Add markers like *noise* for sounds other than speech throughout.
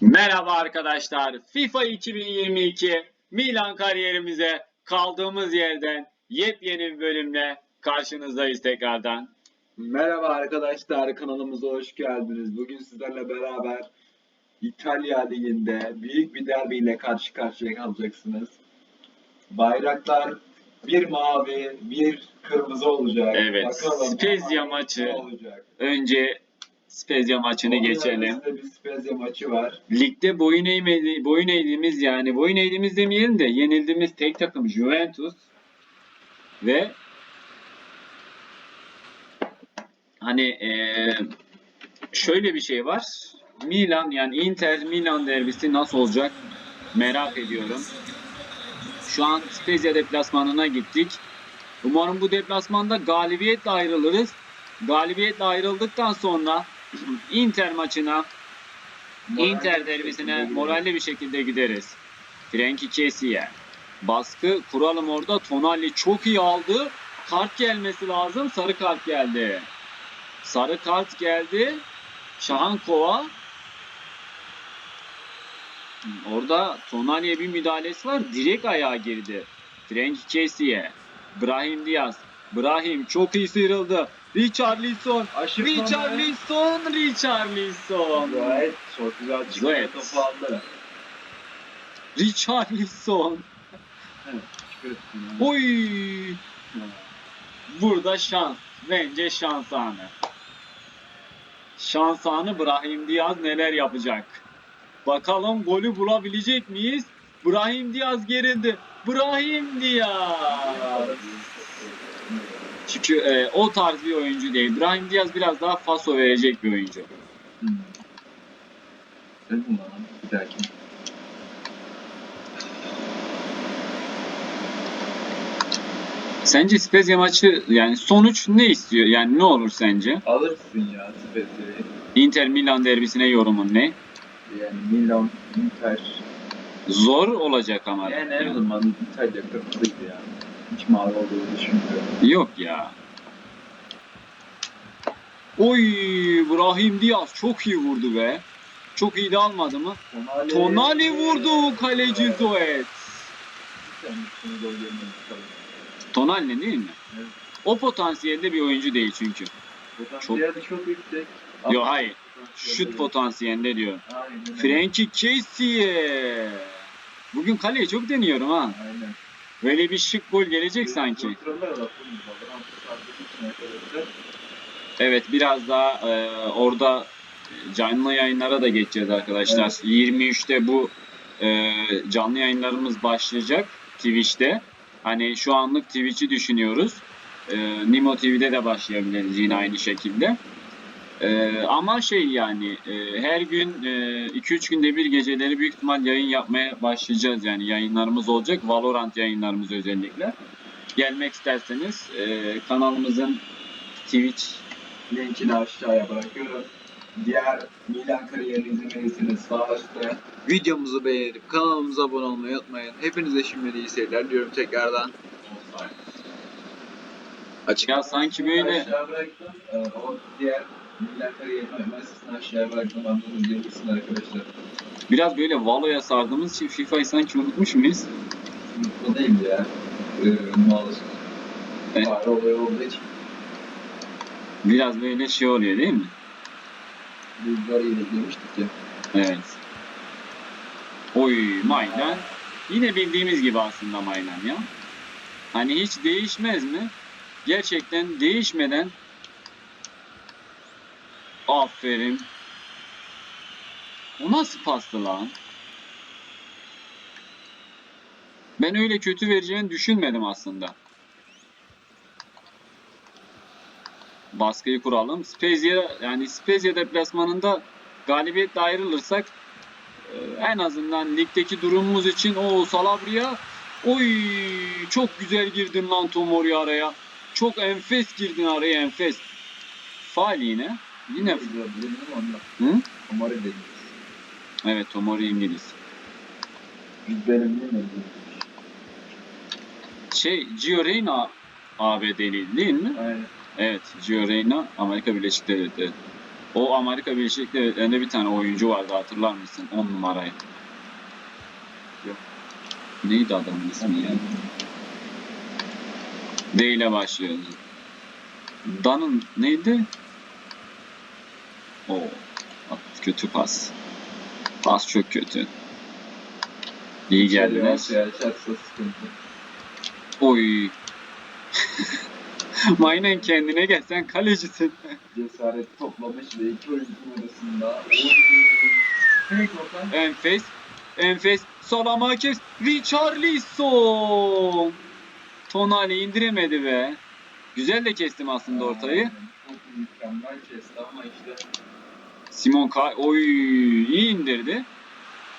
Merhaba arkadaşlar. FIFA 2022 Milan kariyerimize kaldığımız yerden yepyeni bir bölümle karşınızdayız tekrardan. Merhaba arkadaşlar kanalımıza hoş geldiniz. Bugün sizlerle beraber İtalya Ligi'nde büyük bir derbiyle karşı karşıya kalacaksınız. Bayraklar bir mavi, bir kırmızı olacak. Evet, Spezia ne maçı. Önce Spezia maçını Onun geçelim. bir Spezia maçı var. Ligde boyun, eğmedi, boyun eğdiğimiz yani boyun eğdiğimiz demeyelim de yenildiğimiz tek takım Juventus ve hani eee, şöyle bir şey var. Milan yani Inter Milan derbisi nasıl olacak merak ediyorum. Şu an Spezia deplasmanına gittik. Umarım bu deplasmanda galibiyetle ayrılırız. Galibiyetle ayrıldıktan sonra Inter maçına Inter derbisine moralli bir şekilde gideriz. Frenkie Kessié. Baskı kuralım orada. Tonali çok iyi aldı. Kart gelmesi lazım. Sarı kart geldi. Sarı kart geldi. Şahankova. Orada Tonali'ye bir müdahalesi var. Direkt ayağa girdi. Frenkie Kessié. Brahim Diaz. Brahim çok iyi sıyrıldı. Richarlison. Aşırı Richarlison. Richarlison. Gayet çok güzel çıkıyor Gayet. topu aldı. Richarlison. Yani. Oy! Burada şans. Bence şans anı. Şans anı Brahim Diaz neler yapacak? Bakalım golü bulabilecek miyiz? Brahim Diaz gerildi. Brahim Diaz. Çünkü e, o tarz bir oyuncu değil. Brahim Diaz biraz daha faso verecek bir oyuncu. Hmm. Lan, bir dahaki. Sence Spezia maçı yani sonuç ne istiyor? Yani ne olur sence? Alırsın ya Spezia'yı. Inter Milan derbisine yorumun ne? Yani Milan, Inter. Zor olacak ama. Yani her zaman İtalya kırmızıydı ya. Hiç mavi olduğunu düşünmüyorum. Yok ya. Oy Brahim Diaz çok iyi vurdu be. Çok iyi de almadı mı? Tonali, Tonali vurdu kaleci Zoet. Tonali değil mi? Evet. O potansiyelde bir oyuncu değil çünkü. Potansiyeli çok yüksek. Yok hayır. Şut potansiyelinde diyor. Aynen. Frenkie Kessié. Bugün kaleye çok deniyorum ha. Aynen. Böyle bir şık gol gelecek sanki. Evet biraz daha e, orada canlı yayınlara da geçeceğiz arkadaşlar. 23'te bu e, canlı yayınlarımız başlayacak Twitch'te. Hani şu anlık Twitch'i düşünüyoruz. E, Nimo TV'de de başlayabiliriz yine aynı şekilde. E, ama şey yani e, her gün 2-3 günde bir geceleri büyük ihtimal yayın yapmaya başlayacağız. Yani yayınlarımız olacak. Valorant yayınlarımız özellikle. Gelmek isterseniz e, kanalımızın Twitch Linkini aşağıya bırakıyorum. Diğer Milan kariyerini izlemeliysiniz sağ üstte. Videomuzu beğenip kanalımıza abone olmayı unutmayın. Hepinize şimdiden iyi seyirler diyorum tekrardan. Açık. ya sanki böyle Aşağı bıraktım. Ee, o diğer Kariyerini mesajını aşağıya. Anladınız izleyebilirsiniz arkadaşlar. biraz böyle Valo'ya sardığımız için FIFA'yı sanki unutmuş muyuz? Bu değil ya. Ee, maalesef. Evet. Fare olayı olduğu için Biraz böyle şey oluyor değil mi? Bulgar'ı izlemiştik ya. Evet. Oy Maydan. Yine bildiğimiz gibi aslında Maydan ya. Hani hiç değişmez mi? Gerçekten değişmeden Aferin. O nasıl pastı lan? Ben öyle kötü vereceğini düşünmedim aslında. Baskıyı kuralım. Spezia yani Spezia deplasmanında galibiyetle ayrılırsak e, en azından ligdeki durumumuz için o Salabria oy çok güzel girdin lan Tomori araya. Çok enfes girdin araya enfes. Faal yine. Yine Bilmiyorum onunla. Hı? Umarım değil. Evet Tomori İngiliz. Benim mi? Şey Gio Reyna ABD'li değil mi? Aynen. Evet Gio Reyna Amerika Birleşik Devletleri. O Amerika Birleşik Devletleri'nde bir tane oyuncu vardı hatırlar mısın? 10 numarayı. Yok. Neydi adamın ismi ya? D ile başlıyordu. Dan'ın neydi? O kötü pas. Pas çok kötü. İyi geldiler. Ortaya açarsa sıkıntı. Oy. *laughs* Maynen kendine gel sen kalecisin. Cesaret toplamış ve iki oyuncunun arasında. Enfes. Enfes. Salamakis. Richarlison. Tonali indiremedi be. Güzel de kestim aslında ortayı. Çok mükemmel kesti ama işte Simon Kay. Oy iyi indirdi.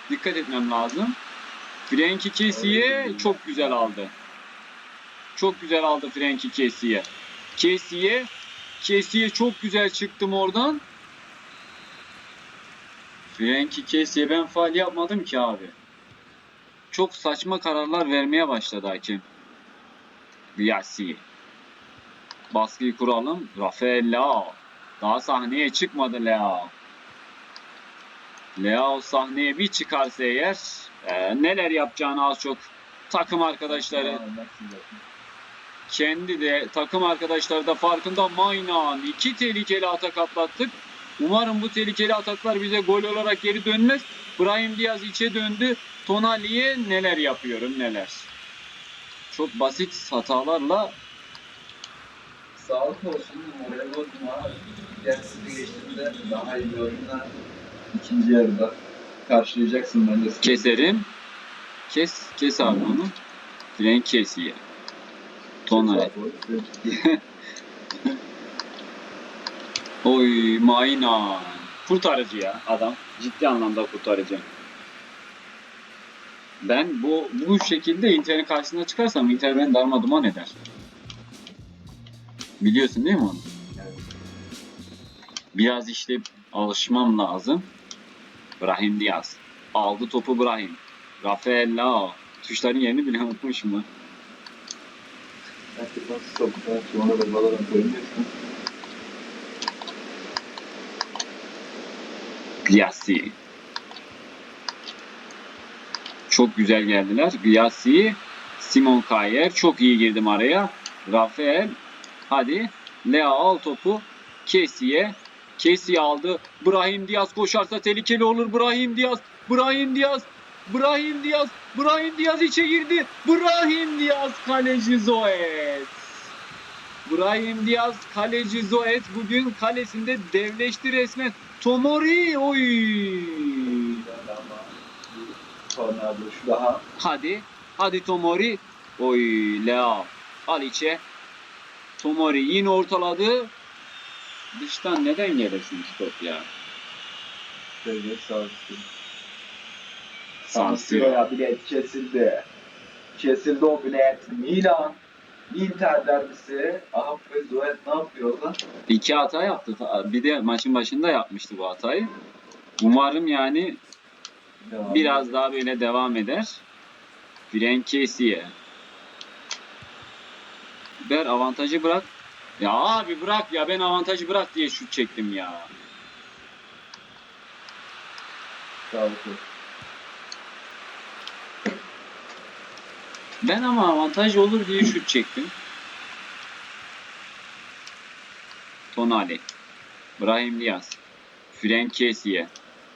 Dikkat etmem lazım. Frenkie Kessié çok güzel aldı. Çok güzel aldı Frenkie Kessié. Kessié. Kessié çok güzel çıktım oradan. Frenkie Kessié ben faal yapmadım ki abi. Çok saçma kararlar vermeye başladı hakem. Riyasi. Baskıyı kuralım. Rafael Leao. Daha sahneye çıkmadı Leao. Leao sahneye bir çıkarsa eğer e, neler yapacağını az çok takım arkadaşları kendi de takım arkadaşları da farkında Maynan iki tehlikeli atak atlattık. Umarım bu tehlikeli ataklar bize gol olarak geri dönmez. Brahim Diaz içe döndü. Tonali'ye neler yapıyorum neler. Çok basit hatalarla Sağlık olsun. Moral geçtiğinde daha iyi oyunla ikinci yarıda karşılayacaksın bence. keserim. Kes kes abi onu. Frenk kesiye. Tonali. Oy Mayna. Kurtarıcı ya adam. Ciddi anlamda kurtarıcı. Ben bu bu şekilde Inter'in karşısına çıkarsam Inter beni darma duman eder. Biliyorsun değil mi onu? Biraz işte alışmam lazım. Brahim Diaz. Aldı topu Brahim. Rafael Lao. Tuşların yerini bile unutmuşum ben. Artık nasıl sokaktan sonra da Valorant oynuyorsun. Gyasi. Çok güzel geldiler. Gyasi, Simon Kayer çok iyi girdim araya. Rafael, hadi. Lea al topu. Kesiye. Kesiye aldı. Brahim Diaz koşarsa tehlikeli olur. Brahim Diaz. Brahim Diaz. Brahim Diaz. Brahim Diaz içe girdi. Brahim Diaz kaleci Zoet. Brahim Diaz kaleci Zoet bugün kalesinde devleşti resmen. Tomori oy. Hadi. Hadi Tomori. Oy Lea. Al içe. Tomori yine ortaladı. Dıştan neden gelirsin top ya? böyle sağlıksız. San Siro. ya bilet kesildi. Kesildi o bilet. Milan. Inter derbisi. Ahap ve Zuet ne yapıyor lan? İki hata yaptı. Bir de maçın başında yapmıştı bu hatayı. Umarım yani Devam biraz daha böyle devam eder. Kessiye. Ver avantajı bırak. Ya abi bırak ya ben avantajı bırak diye şut çektim ya. Sağlıklı. Ben ama avantaj olur diye şut çektim. Tonali. Brahim Diaz. Frenk Kessiye.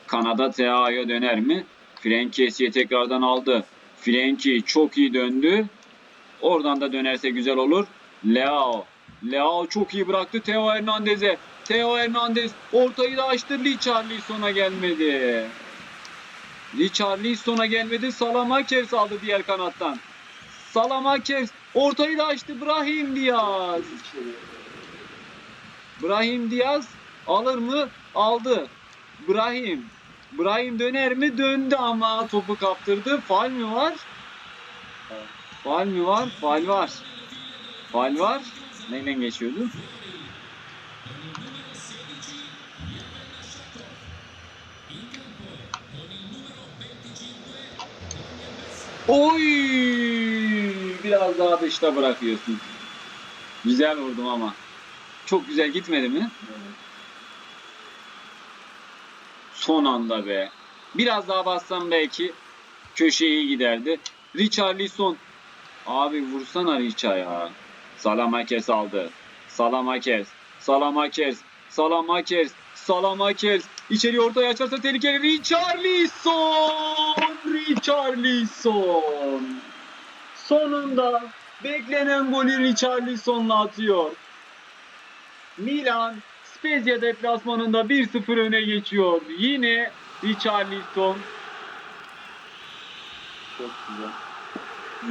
Kanada TA'ya döner mi? Frenk Kessiye tekrardan aldı. Frenkie çok iyi döndü. Oradan da dönerse güzel olur. Leao. Leao çok iyi bıraktı Theo Hernandez'e. Theo Hernandez ortayı da açtı. Richarlison'a gelmedi. Richarlison'a gelmedi. Salamakers aldı diğer kanattan. Salamakers ortayı da açtı. Brahim Diaz. Brahim Diaz alır mı? Aldı. Brahim. Brahim döner mi? Döndü ama topu kaptırdı. Faal mi var? Faal mi var? Faal var. Faal var. Neyle geçiyordu? Oy! Biraz daha dışta bırakıyorsun. Güzel vurdum ama. Çok güzel gitmedi mi? Evet. Son anda be. Biraz daha bassam belki köşeye giderdi. Richarlison. Abi vursana Richa ya. Salamakers aldı. Salamakers. Salamakers. Salamakers. Salamakers. İçeri ortaya açarsa tehlikeli. Richarlison. Richarlison. Sonunda beklenen golü Richarlison'la atıyor. Milan Spezia deplasmanında 1-0 öne geçiyor. Yine Richarlison. Çok güzel.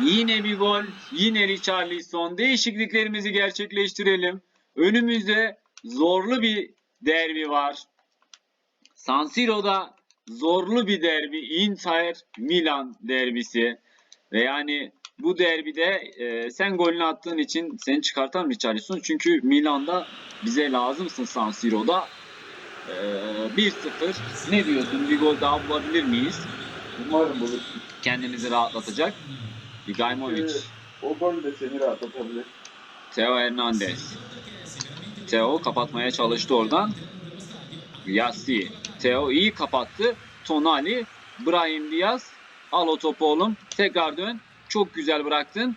Yine bir gol. Yine Richarlison. Değişikliklerimizi gerçekleştirelim. Önümüzde zorlu bir derbi var. San Siro'da zorlu bir derbi. Inter Milan derbisi. Ve yani bu derbide e, sen golünü attığın için seni çıkartan Richarlison. Çünkü Milan'da bize lazımsın San Siro'da. E, 1-0. Ne diyorsun? Bir gol daha bulabilir miyiz? Umarım bulursun. Kendimizi rahatlatacak. Ibrahimovic. O gol de seni rahatlatabilir. Theo Hernandez. Theo kapatmaya çalıştı oradan. Yassi. Theo iyi kapattı. Tonali. Brahim Diaz. Al o topu oğlum. Tekrar dön. Çok güzel bıraktın.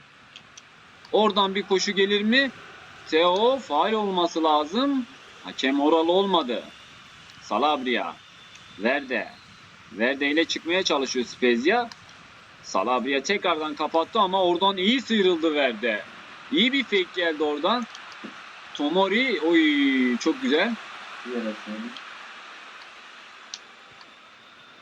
Oradan bir koşu gelir mi? Theo faal olması lazım. Hakem oral olmadı. Salabria. Verde. Verde ile çıkmaya çalışıyor Spezia. Salabria tekrardan kapattı ama oradan iyi sıyrıldı Verde. İyi bir fake geldi oradan. Tomori oy çok güzel.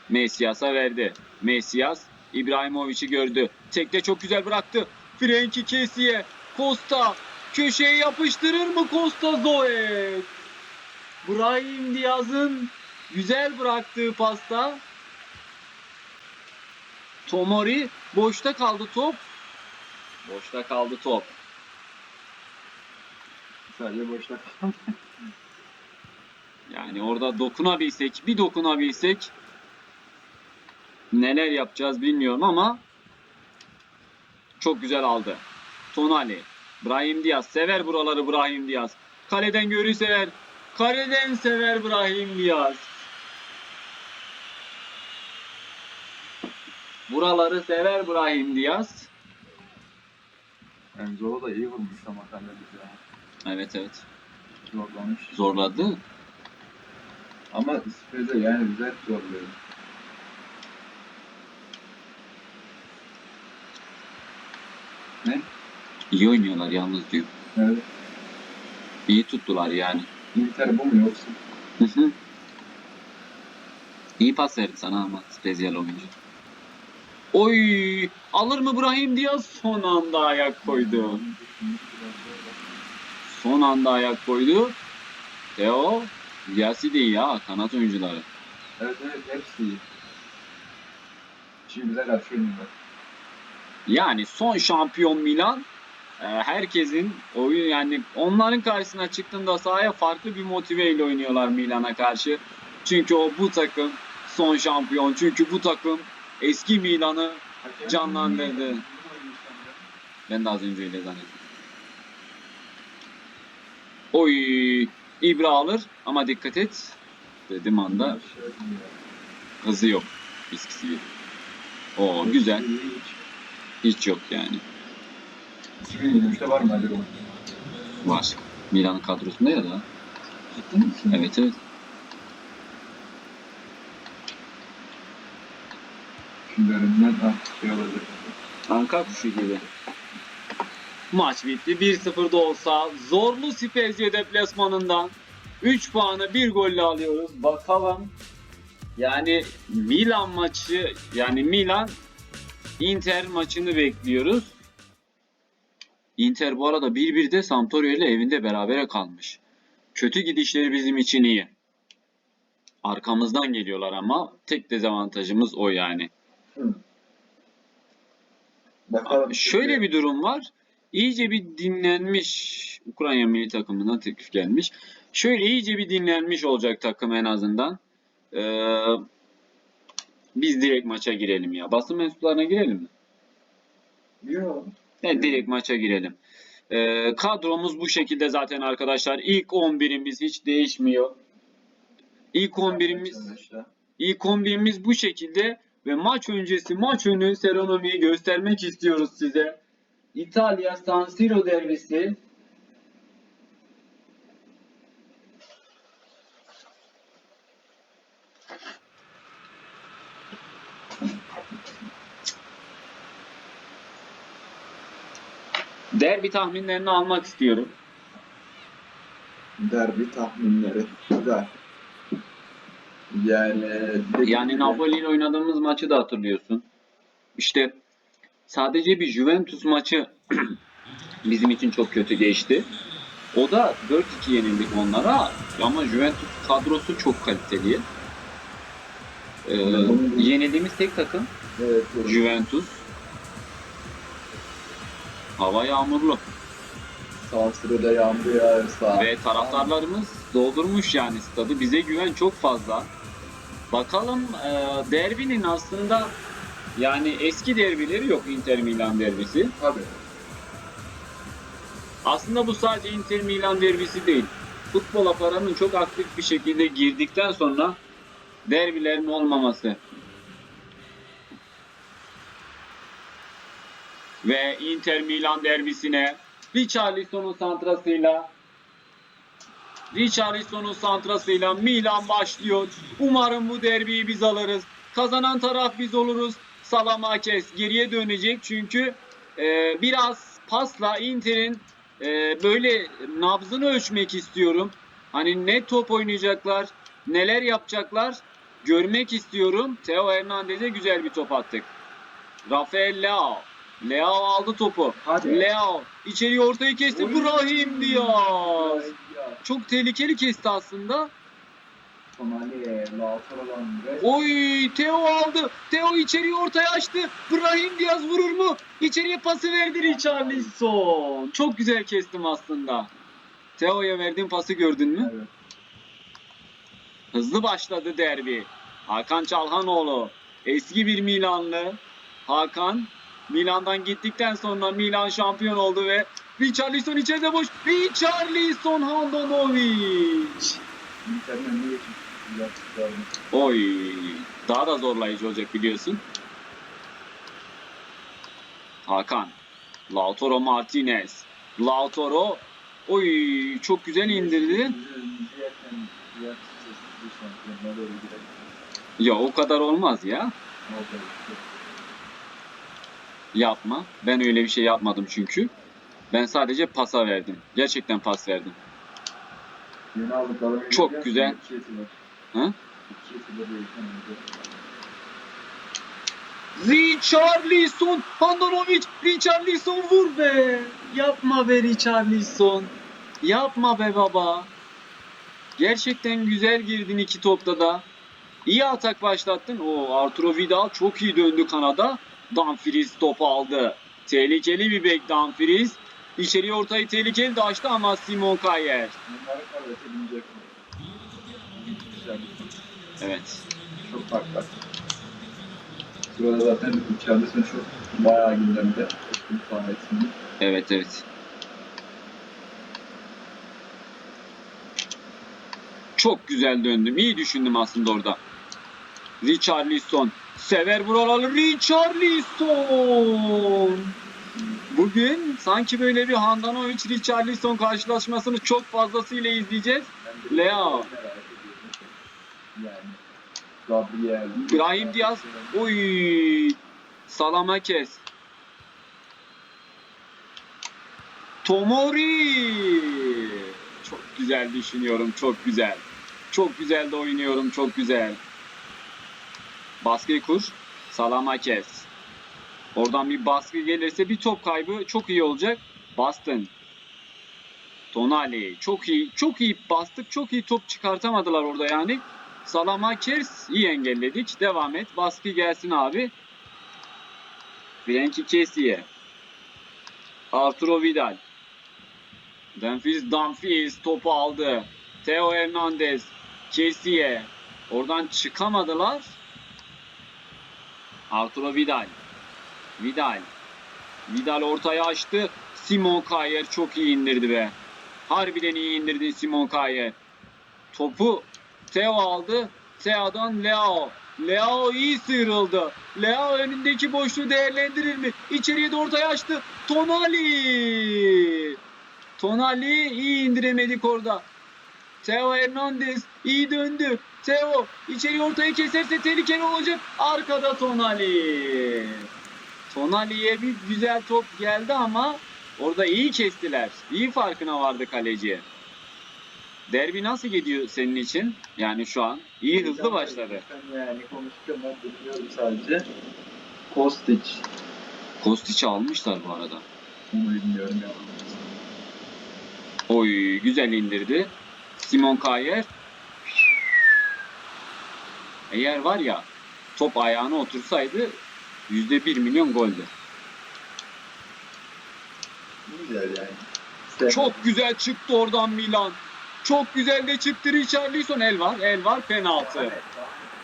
Mesias'a verdi. Mesias İbrahimovic'i gördü. Tekte çok güzel bıraktı. Frenkie Kessié. Costa köşeye yapıştırır mı Costa Zoe? Brahim Diaz'ın güzel bıraktığı pasta. Tomori boşta kaldı top. Boşta kaldı top. Sadece boşta kaldım. Yani orada dokunabilsek, bir dokunabilsek neler yapacağız bilmiyorum ama çok güzel aldı. Tonali, Brahim Diaz sever buraları Brahim Diaz. Kaleden görü sever. Kaleden sever Brahim Diaz. Buraları sever Brahim Diaz. Enzo da iyi vurmuş ama kaleci ya. Evet evet. Zorlamış. Zorladı. Ama Spezia yani güzel zorluyor. Ne? İyi oynuyorlar yalnız diyor. Evet. İyi tuttular yani. Inter bu mu yoksa? Hı hı. İyi pas verdi sana ama Spezial oyuncu. Oy! Alır mı Brahim Diaz? Son anda ayak koydu. Son anda ayak koydu. Theo, Yasi de iyi ya kanat oyuncuları. Evet evet hepsi iyi. Şimdi karşı oynuyorlar. Yani son şampiyon Milan e, herkesin oyun yani onların karşısına çıktığında sahaya farklı bir motiveyle oynuyorlar Milan'a karşı. Çünkü o bu takım son şampiyon. Çünkü bu takım eski Milan'ı Canlandırdı. Ben de az önce öyle zannettim. Oy İbra alır ama dikkat et. Dedim anda hızı yok. Eskisi gibi. Oo güzel. Hiç yok yani. 2023'te var mı acaba? Var. Milan kadrosunda ya da. Misin? Evet evet. Küllerinden ah şey olacak. Anka kuşu gibi. Maç bitti. 1-0 da olsa zorlu Spezia deplasmanından 3 puanı bir golle alıyoruz. Bakalım. Yani Milan maçı yani Milan Inter maçını bekliyoruz. Inter bu arada 1-1'de Sampdoria ile evinde berabere kalmış. Kötü gidişleri bizim için iyi. Arkamızdan geliyorlar ama tek dezavantajımız o yani. Bakalım. Şöyle bir durum var. İyice bir dinlenmiş Ukrayna milli takımından teklif gelmiş. Şöyle iyice bir dinlenmiş olacak takım en azından. Ee, biz direkt maça girelim ya. Basın mensuplarına girelim mi? Yok. Evet, direkt maça girelim. Ee, kadromuz bu şekilde zaten arkadaşlar. İlk 11'imiz hiç değişmiyor. İlk 11'imiz Işte. İlk kombinimiz bu şekilde ve maç öncesi maç önü seronomiyi göstermek istiyoruz size. İtalya San Siro derbisi. Derbi tahminlerini almak istiyorum. Derbi tahminleri. Güzel. Yani Yani Napoli ile oynadığımız maçı da hatırlıyorsun. İşte sadece bir Juventus maçı *clears throat* bizim için çok kötü geçti. O da 4-2 yenildik onlara ama Juventus kadrosu çok kaliteli. Ee, yenildiğimiz tek takım Evet. Juventus. Hava yağmurlu Sağ sırada yağmur yağarsa. ve taraftarlarımız doldurmuş yani stadı. Bize güven çok fazla. Bakalım e, derbinin aslında yani eski derbileri yok Inter Milan derbisi. Tabii. Aslında bu sadece Inter Milan derbisi değil. Futbol aparatının çok aktif bir şekilde girdikten sonra derbilerin olmaması. Ve Inter Milan derbisine Richarlison'un santrasıyla Richarlison'un santrasıyla Milan başlıyor. Umarım bu derbiyi biz alırız. Kazanan taraf biz oluruz. Salamakes geriye dönecek çünkü e, biraz pasla Inter'in e, böyle nabzını ölçmek istiyorum. Hani ne top oynayacaklar, neler yapacaklar görmek istiyorum. Theo Hernandez'e güzel bir top attık. Rafael Leao. Leao aldı topu. Hadi. Leao içeriye ortayı kesti. Brahim Diaz. Çok tehlikeli kesti aslında. Oy Theo aldı. Theo içeriye ortaya açtı. Brahim Diaz vurur mu? İçeriye pası verdi Richarlison. Çok güzel kestim aslında. Theo'ya verdiğim pası gördün mü? Evet. Hızlı başladı derbi. Hakan Çalhanoğlu eski bir Milanlı. Hakan Milan'dan gittikten sonra Milan şampiyon oldu ve Richarlison içeride boş. Richarlison Handanovic. Oy daha da zorlayıcı olacak biliyorsun. Hakan. Lautaro Martinez. Lautaro. Oy çok güzel indirdi. Ya o kadar olmaz ya. Yapma. Ben öyle bir şey yapmadım çünkü. Ben sadece pasa verdim. Gerçekten pas verdim. Aldıkları Çok güzel. oldu. Richarlison, Handanovic, Richarlison vur be. Yapma be Richarlison. Yapma be baba. Gerçekten güzel girdin iki topta da. İyi atak başlattın. O Arturo Vidal çok iyi döndü kanada. Dumfries topu aldı. Tehlikeli bir bek Dumfries. İçeriye ortayı tehlikeli de açtı ama Simon Kayer. Evet. Çok farklı. Sırada zaten içeride sen çok bayağı gündemde. Evet evet. Çok güzel döndüm. İyi düşündüm aslında orada. Richarlison. Sever buraları Richarlison. Bugün sanki böyle bir Handanovic Richarlison karşılaşmasını çok fazlasıyla izleyeceğiz. Leo. Yani Diaz. Oy. Salamakes. Tomori. Çok güzel düşünüyorum. Çok güzel. Çok güzel de oynuyorum. Çok güzel. Baskıyı kur. Salamakes. Oradan bir baskı gelirse bir top kaybı çok iyi olacak. Bastın. Tonali. Çok iyi. Çok iyi bastık. Çok iyi top çıkartamadılar orada yani. Salamakers iyi engelledik. Devam et. Baskı gelsin abi. Frenkie Kessié. Arturo Vidal. Dumfries Dumfries topu aldı. Theo Hernandez. Kessié. Oradan çıkamadılar. Arturo Vidal. Vidal. Vidal ortaya açtı. Simon Kayer çok iyi indirdi be. Harbiden iyi indirdi Simon Kayer. Topu Theo aldı. Teo'dan Leo. Leo iyi sıyrıldı. Leo önündeki boşluğu değerlendirir mi? İçeriye de ortaya açtı. Tonali. Tonali iyi indiremedik orada. Theo Hernandez iyi döndü. Theo içeri ortaya keserse tehlikeli olacak. Arkada Tonali. Tonali'ye bir güzel top geldi ama orada iyi kestiler. İyi farkına vardı kaleci. Derbi nasıl gidiyor senin için? Yani şu an iyi hızlı başladı. Yani konuştum ben biliyorum sadece. Kostic. Kostic'i almışlar bu arada. Onu bilmiyorum ya. Oy güzel indirdi. Simon Kayer. Eğer var ya top ayağına otursaydı %1 milyon goldü. Güzel yani. Sevdim. Çok güzel çıktı oradan Milan. Çok güzel de çıktı Richarlison. El var, el var penaltı.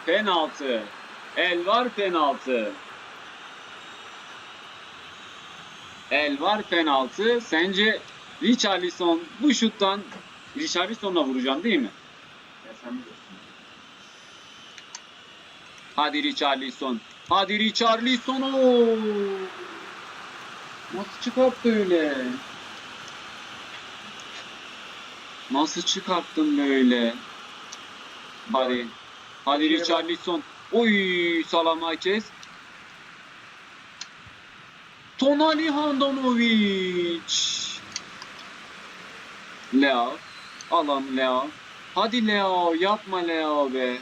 Penaltı. El var penaltı. El var penaltı. Sence Richarlison bu şuttan Richarlison'la vuracağım değil mi? Sen. Hadi Richarlison. Hadi Richarlison. Nasıl çıkarttı öyle? Nasıl çıkarttın böyle? Hadi. Hadi Richarlison. Oy Salamakes. Tonali Handanovic. Leo. Alan Leo. Hadi Leo yapma Leo be.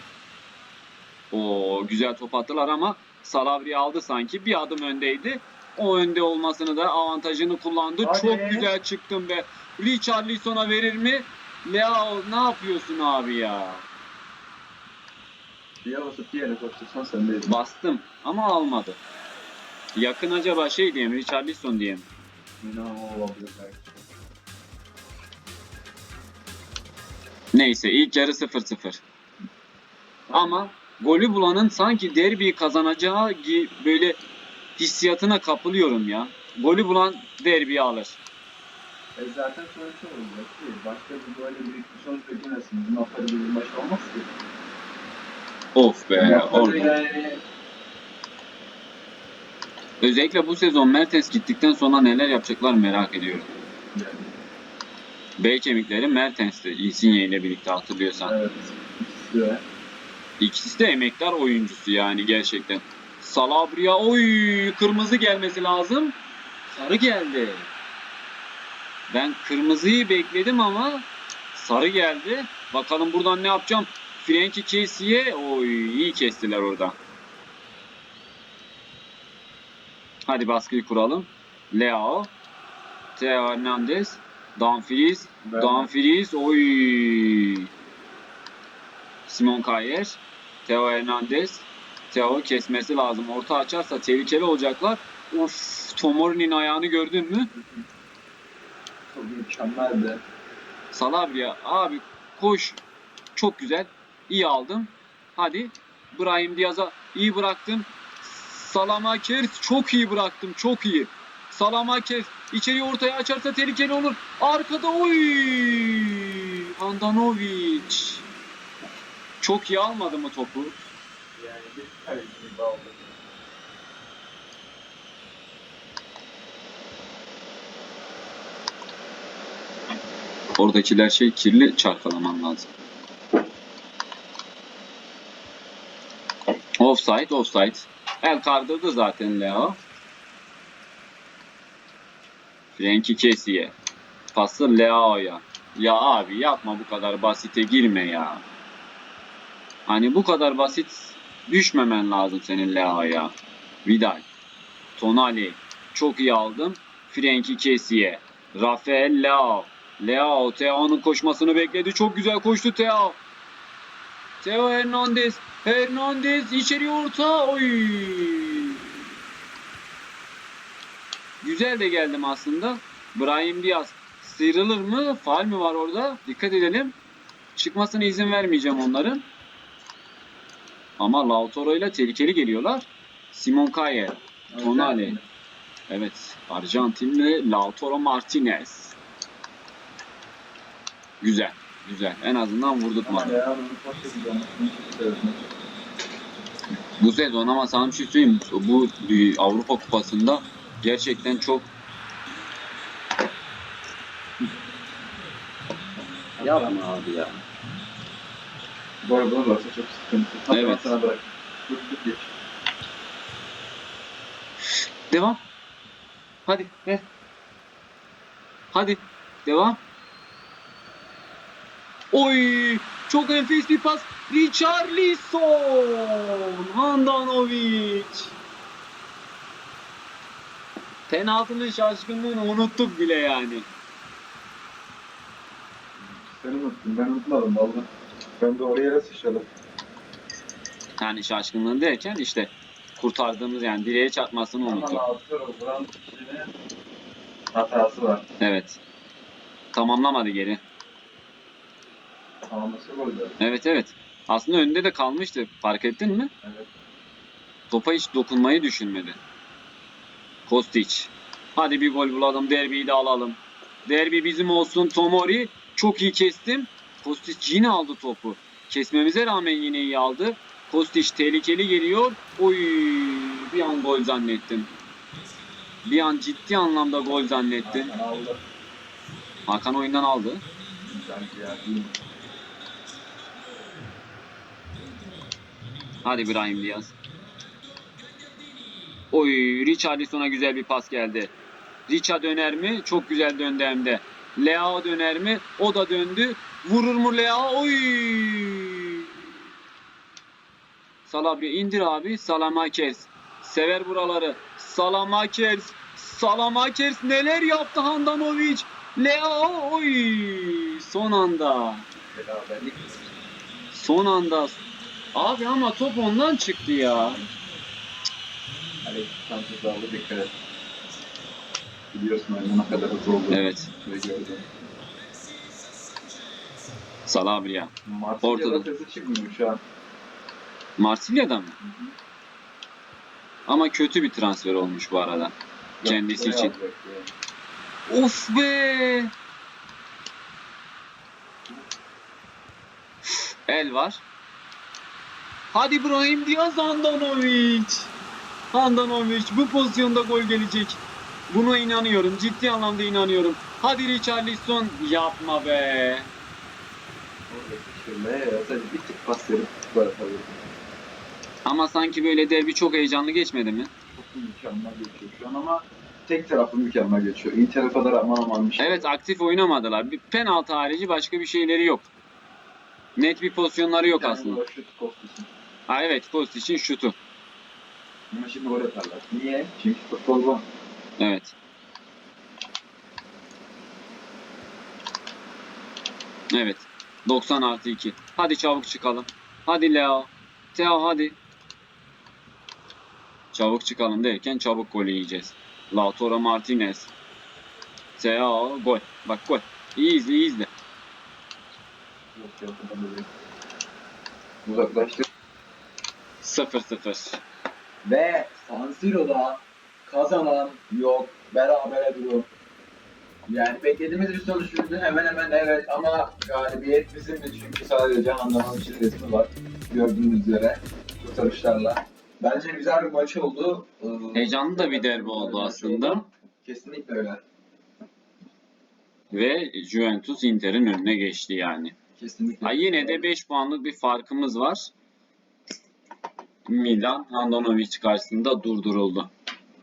O güzel top attılar ama Salabri aldı sanki. Bir adım öndeydi. O önde olmasını da avantajını kullandı. Hadi. Çok güzel çıktım be. Richarlison'a verir mi? Leo ne yapıyorsun abi ya? Diğer basıp diğerine koştursan sen de Bastım ama almadı. Yakın acaba şey diyeyim Richarlison diyeyim. Ne olabilir belki. Neyse ilk yarı 0-0. Ama golü bulanın sanki derbiyi kazanacağı gibi böyle hissiyatına kapılıyorum ya. Golü bulan derbiyi alır. E zaten sonuç olacak değil. Başka bir böyle bir sonuç beklemesin. Bizim aferin bir maç olmaz ki. Of be. Yani Özellikle bu sezon Mertens gittikten sonra neler yapacaklar merak ediyorum. yani, Bel kemikleri Mertens'ti Insigne ile birlikte hatırlıyorsan. evet. De. İkisi de emektar oyuncusu yani gerçekten. Salabria oy kırmızı gelmesi lazım. Sarı geldi. Ben kırmızıyı bekledim ama sarı geldi. Bakalım buradan ne yapacağım. Frenkie Kessi'ye oy iyi kestiler orada. Hadi baskıyı kuralım. Leo. Theo Hernandez. Dumfries. Ben- Dumfries. Oy. Simon Kayer. Theo Hernandez. Theo kesmesi lazım. Orta açarsa tehlikeli olacaklar. Uf, Tomori'nin ayağını gördün mü? Çok mükemmeldi. Salabria abi koş. Çok güzel. İyi aldım. Hadi. Brahim Diaz'a iyi bıraktım. Salamakers çok iyi bıraktım. Çok iyi. Salamakers içeriye ortaya açarsa tehlikeli olur. Arkada oy. Andanovic. Çok iyi almadı mı topu? Yani bir kaleci gibi aldı. Oradakiler şey kirli çarpalaman lazım. Offside, offside. El kaldırdı zaten Leo. Frenkie Kessi'ye. Pası Leao'ya. Ya abi yapma bu kadar basite girme ya. Hani bu kadar basit düşmemen lazım senin Leao'ya. Vidal. Tonali. Çok iyi aldım. Frenkie Kessi'ye. Rafael Leao. Leo, Teo'nun koşmasını bekledi. Çok güzel koştu Teo. Teo Hernandez. Hernandez içeri orta. Oy. Güzel de geldim aslında. Brahim Diaz sıyrılır mı? Faal mi var orada? Dikkat edelim. Çıkmasına izin vermeyeceğim onların. Ama Lautaro ile tehlikeli geliyorlar. Simon Kaye. Tonali. Evet. Arjantinli Lautaro Martinez. Güzel. Güzel. En azından vurdurtmadı. Bu sezon ama sana bir şey söyleyeyim. Bu Avrupa Kupası'nda gerçekten çok yapma abi ya. Gol bulurlarsa çok sıkıntı. Hadi Evet. sana bırak. Geç. Devam. Hadi ver. Hadi. Devam. Oy! Çok enfes bir pas. Richarlison! Handanovic! Penaltının şaşkınlığını unuttuk bile yani. Seni unuttum. Ben unutmadım valla. Ben de oraya sıçradım. Yani şaşkınlığını derken işte kurtardığımız yani direğe çarpmasını Ama unuttuk. Lautaro vuran kişinin hatası var. Evet. Tamamlamadı geri. Ama nasıl gol de? Evet evet. Aslında önünde de kalmıştı. Fark ettin mi? Evet. Topa hiç dokunmayı düşünmedi. Kostić. Hadi bir gol bulalım. Derbiyi de alalım. Derbi bizim olsun. Tomori. Çok iyi kestim. Kostić yine aldı topu. Kesmemize rağmen yine iyi aldı. Kostić tehlikeli geliyor. Oy bir an gol zannettim. Bir an ciddi anlamda gol zannettim. Hakan oyundan aldı. Hadi Brahim Diaz. Oy Richarlison'a güzel bir pas geldi. Richa döner mi? Çok güzel döndü hem de. Leao döner mi? O da döndü. Vurur mu Leao? Oy! Salabri indir abi. Salamakers. Sever buraları. Salamakers. Salamakers neler yaptı Handanovic? Leao oy! Son anda. Son anda. Abi ama top ondan çıktı ya. Alex Sanchez aldı dikkat et. Biliyorsun ne kadar hızlı olduğunu. Evet. Ve gördüm. Salabria. Marsilya'da Ortada. sesi çıkmıyor şu an. Marsilya'da mı? Ama kötü bir transfer olmuş bu arada. Kendisi Yok, için. yani. Of be! El var. Hadi Brahim Diaz Handanovic. Handanovic bu pozisyonda gol gelecek. Buna inanıyorum. Ciddi anlamda inanıyorum. Hadi Richarlison yapma be. Orada sıçrama ya. Sadece bir tık pas verip gol atabilirim. Ama sanki böyle derbi çok heyecanlı geçmedi mi? Çok mükemmel geçiyor şu an ama tek taraflı mükemmel geçiyor. Inter kadar aman aman bir şey. Evet aktif oynamadılar. Bir penaltı harici başka bir şeyleri yok. Net bir pozisyonları yok Yani aslında. Şut. Ha evet post için şutu. Ama şimdi gol atarlar. Niye? Çünkü futbol bu. Evet. Evet. 90 artı 2. Hadi çabuk çıkalım. Hadi Leo. Teo hadi. Çabuk çıkalım derken çabuk gol yiyeceğiz. Lautaro Martinez. Teo gol. Bak gol. İyi izle iyi izle. Yok yok ben de değil. Uzaklaştı. 0-0. Ve San Siro'da kazanan yok. Berabere durum. Yani beklediğimiz bir sonuç yürüdü hemen hemen evet ama galibiyet bizimdi çünkü sadece Handan'ın resmi var. Gördüğünüz üzere kurtarışlarla. Bence güzel bir maç oldu. Ee, Heyecanlı da bir derbi oldu aslında. Kesinlikle öyle. Ve Juventus Inter'in önüne geçti yani. Kesinlikle. Ha, yine de 5 puanlık bir farkımız var. Milan Handanovic karşısında durduruldu.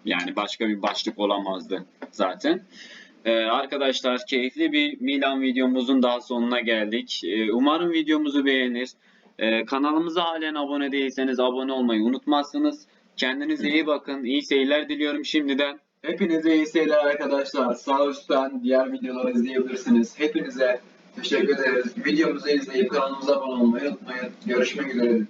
Yani başka bir başlık olamazdı zaten. Ee, arkadaşlar keyifli bir Milan videomuzun daha sonuna geldik. Ee, umarım videomuzu beğenir. Ee, kanalımıza halen abone değilseniz abone olmayı unutmazsınız. Kendinize iyi bakın. İyi seyirler diliyorum şimdiden. Hepinize iyi seyirler arkadaşlar. Sağ üstten diğer videoları izleyebilirsiniz. Hepinize teşekkür ederiz. Videomuzu izleyip kanalımıza abone olmayı unutmayın. Görüşmek üzere.